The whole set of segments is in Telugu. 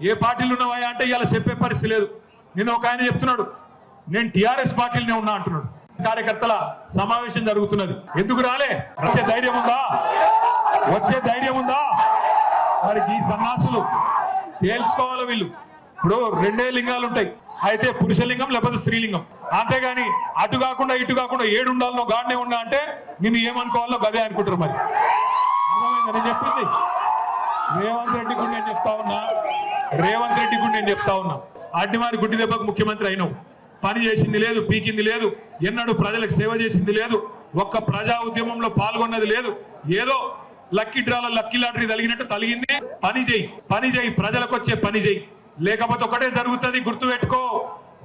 ఏ పార్టీలు ఉన్నవా అంటే ఇలా చెప్పే పరిస్థితి లేదు. నిన్న ఒక ఆయన చెప్తున్నాడు నేను టిఆర్ఎస్ పార్టీలనే ఉన్నా అంటున్నాడు. కార్యకర్తల సమావేశం జరుగుతున్నది. ఎందుకు రాలే? వచ్చే ధైర్యం ఉందా? వచ్చే ధైర్యం ఉందా? మరి ఈ సన్నాసులు తేల్చుకోవాలి వీళ్ళు? ఇప్పుడు రెండే లింగాలు ఉంటాయి. అయితే పురుషలింగం లేకపోతే స్త్రీలింగం అంతేగాని అటు కాకుండా ఇటు కాకుండా ఏడు ఉండాలనో గాడినే ఉన్నా అంటే నిన్ను ఏమనుకోవాలో గదే అనుకుంటారు మరి. అర్థమైందా? నేను చెప్పింది. రేవంత్ రెడ్డి కూడా నేను చెప్తా ఉన్నా. రేవంత్ రెడ్డి కూడా నేను చెప్తా ఉన్నా. అడ్డిమారి గుడ్డి దెబ్బకు ముఖ్యమంత్రి అయినావు. పని చేసింది లేదు పీకింది లేదు ఎన్నడూ ప్రజలకు సేవ చేసింది లేదు ఒక్క ప్రజా ఉద్యమంలో పాల్గొన్నది లేదు. ఏదో లక్కీ డ్రాల లక్కీ లాటరీ తగినట్టు తలిగింది పని చేయి పని చేయి ప్రజలకు వచ్చే పని చేయి. లేకపోతే ఒకటే జరుగుతుంది గుర్తుపెట్టుకో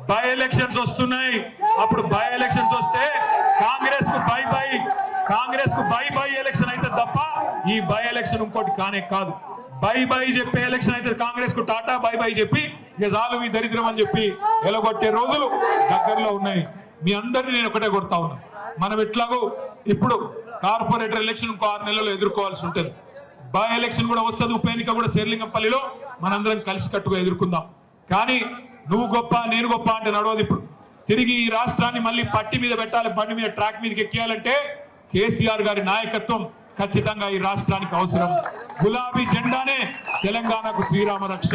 బై ఎలక్షన్స్ వస్తున్నాయి. అప్పుడు బై ఎలక్షన్స్ వస్తే కాంగ్రెస్కు బై బై కాంగ్రెస్కు బై బై ఎలక్షన్ అయితే తప్ప ఈ బై ఎలక్షన్ ఇంకోటి కానే కాదు. బై బై చెప్పే ఎలక్షన్ అయితే కాంగ్రెస్కు టాటా బై బై చెప్పి ఇక చాలు మీ దరిద్రం అని చెప్పి ఎలగొట్టే రోజులు దగ్గరలో ఉన్నాయి. మీ అందరిని నేను ఒకటే కొడతా ఉన్నా. మనం ఎట్లాగో ఇప్పుడు కార్పొరేటర్ ఎలక్షన్ ఇంకో ఆరు నెలల్లో ఎదుర్కోవాల్సి ఉంటుంది. బై ఎలక్షన్ కూడా వస్తుంది ఉప ఎన్నిక కూడా శేర్లింగంపల్లిలో మనందరం కలిసి కట్టుగా ఎదుర్కొందాం. కానీ నువ్వు గొప్ప నేను గొప్ప అంటే నడవదు ఇప్పుడు. తిరిగి ఈ రాష్ట్రాన్ని మళ్ళీ పట్టి మీద పెట్టాలి బండి మీద ట్రాక్ మీదకి ఎక్కియాలంటే కేసీఆర్ గారి నాయకత్వం ఖచ్చితంగా ఈ రాష్ట్రానికి అవసరం. గులాబీ జెండానే తెలంగాణకు శ్రీరామ రక్ష.